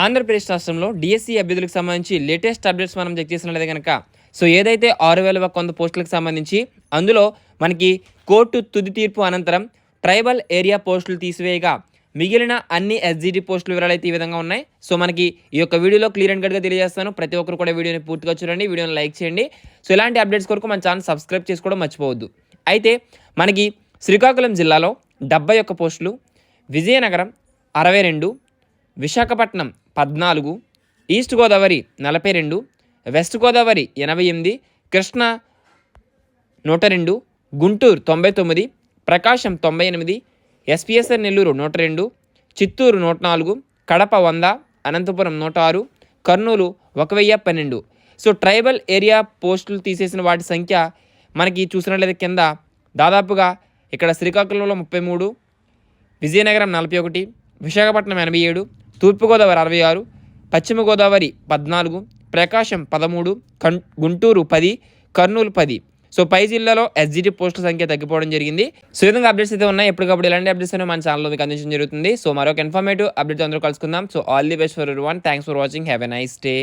ఆంధ్రప్రదేశ్ రాష్ట్రంలో డిఎస్సి అభ్యర్థులకు సంబంధించి లేటెస్ట్ అప్డేట్స్ మనం చెక్ చేసినట్లయితే కనుక సో ఏదైతే ఆరు వేల కొంత పోస్టులకు సంబంధించి అందులో మనకి కోర్టు తుది తీర్పు అనంతరం ట్రైబల్ ఏరియా పోస్టులు తీసివేయగా మిగిలిన అన్ని ఎస్జిటి పోస్టుల వివరాలు అయితే ఈ విధంగా ఉన్నాయి. సో మనకి ఈ యొక్క వీడియోలో క్లియర్ అండ్ కట్గా తెలియజేస్తాను. ప్రతి ఒక్కరు కూడా వీడియోని పూర్తిగా చూడండి వీడియోని లైక్ చేయండి. సో ఇలాంటి అప్డేట్స్ కొరకు మన ఛానల్ సబ్స్క్రైబ్ చేసుకోవడం మర్చిపోవద్దు. అయితే మనకి శ్రీకాకుళం జిల్లాలో డెబ్బై ఒక్క పోస్టులు విజయనగరం అరవై రెండు విశాఖపట్నం పద్నాలుగు ఈస్ట్ గోదావరి నలభై రెండు వెస్ట్ గోదావరి ఎనభై ఎనిమిది కృష్ణా నూట రెండు గుంటూరు తొంభై తొమ్మిది ప్రకాశం తొంభై ఎనిమిది ఎస్పిఎస్ఆర్ నెల్లూరు నూట రెండు చిత్తూరు నూట నాలుగు కడప వంద అనంతపురం నూట ఆరు కర్నూలు ఒక వెయ్యి పన్నెండు. సో ట్రైబల్ ఏరియా పోస్టులు తీసేసిన వాటి సంఖ్య మనకి చూసినట్లయితే కింద దాదాపుగా ఇక్కడ శ్రీకాకుళంలో ముప్పై మూడు విజయనగరం నలభై ఒకటి విశాఖపట్నం ఎనభై ఏడు తూర్పుగోదావరి అరవై ఆరు పశ్చిమ గోదావరి పద్నాలుగు ప్రకాశం పదమూడు కన్ గుంటూరు పది కర్నూలు పది. సో పై జిల్లాలో ఎస్జిటి పోస్టుల సంఖ్య తగ్గిపోవడం జరిగింది. సో విధంగా అప్డేట్స్ అయితే ఉన్నాయి. ఎప్పటికప్పుడు ఇలాంటి అప్డేట్స్ అనేవి మన ఛానల్లో మీకు అందించడం జరుగుతుంది. సో మరొక ఇన్ఫర్మేటివ్ అప్డేట్ అందరూ కలుసుకుందాం. So all the best for one thanks for watching have a nice day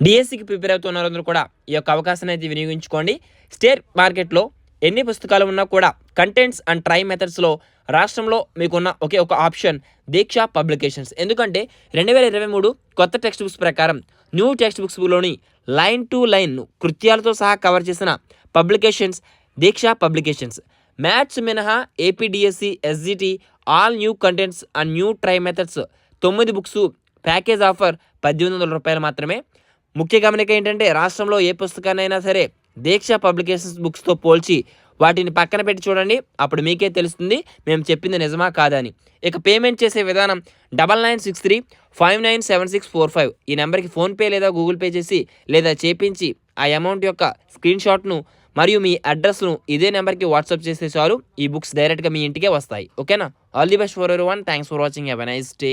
డిఎస్సికి ప్రిపేర్ అవుతున్న వారందరూ కూడా ఈ యొక్క అవకాశాన్ని అయితే వినియోగించుకోండి. స్టేట్ మార్కెట్లో ఎన్ని పుస్తకాలు ఉన్నా కూడా కంటెంట్స్ అండ్ ట్రై మెథడ్స్లో రాష్ట్రంలో మీకున్న ఒకే ఒక ఆప్షన్ దీక్ష పబ్లికేషన్స్. ఎందుకంటే రెండు వేల ఇరవై మూడు కొత్త టెక్స్ట్ బుక్స్ ప్రకారం న్యూ టెక్స్ట్ బుక్స్లోని లైన్ టు లైన్ కృత్యాలతో సహా కవర్ చేసిన పబ్లికేషన్స్ దీక్ష పబ్లికేషన్స్. మ్యాథ్స్ మినహా APDSC SGT all new contents and new try methods తొమ్మిది బుక్స్ ప్యాకేజ్ ఆఫర్ పద్దెనిమిది వందల రూపాయలు మాత్రమే. ముఖ్య గమనిక ఏంటంటే రాష్ట్రంలో ఏ పుస్తకాన్నైనా సరే దీక్ష పబ్లికేషన్స్ బుక్స్తో పోల్చి వాటిని పక్కన పెట్టి చూడండి. అప్పుడు మీకే తెలుస్తుంది మేము చెప్పింది నిజమా కాదా అని. ఇక పేమెంట్ చేసే విధానం double nine six three five nine seven six four five ఈ నెంబర్కి ఫోన్పే లేదా గూగుల్ పే చేసి లేదా చేపించి ఆ అమౌంట్ యొక్క స్క్రీన్ షాట్ను మరియు మీ అడ్రస్ను ఇదే నెంబర్కి వాట్సాప్ చేస్తే చాలు. ఈ బుక్స్ డైరెక్ట్గా మీ ఇంటికే వస్తాయి. ఓకేనా? All the best for everyone thanks for watching have a nice day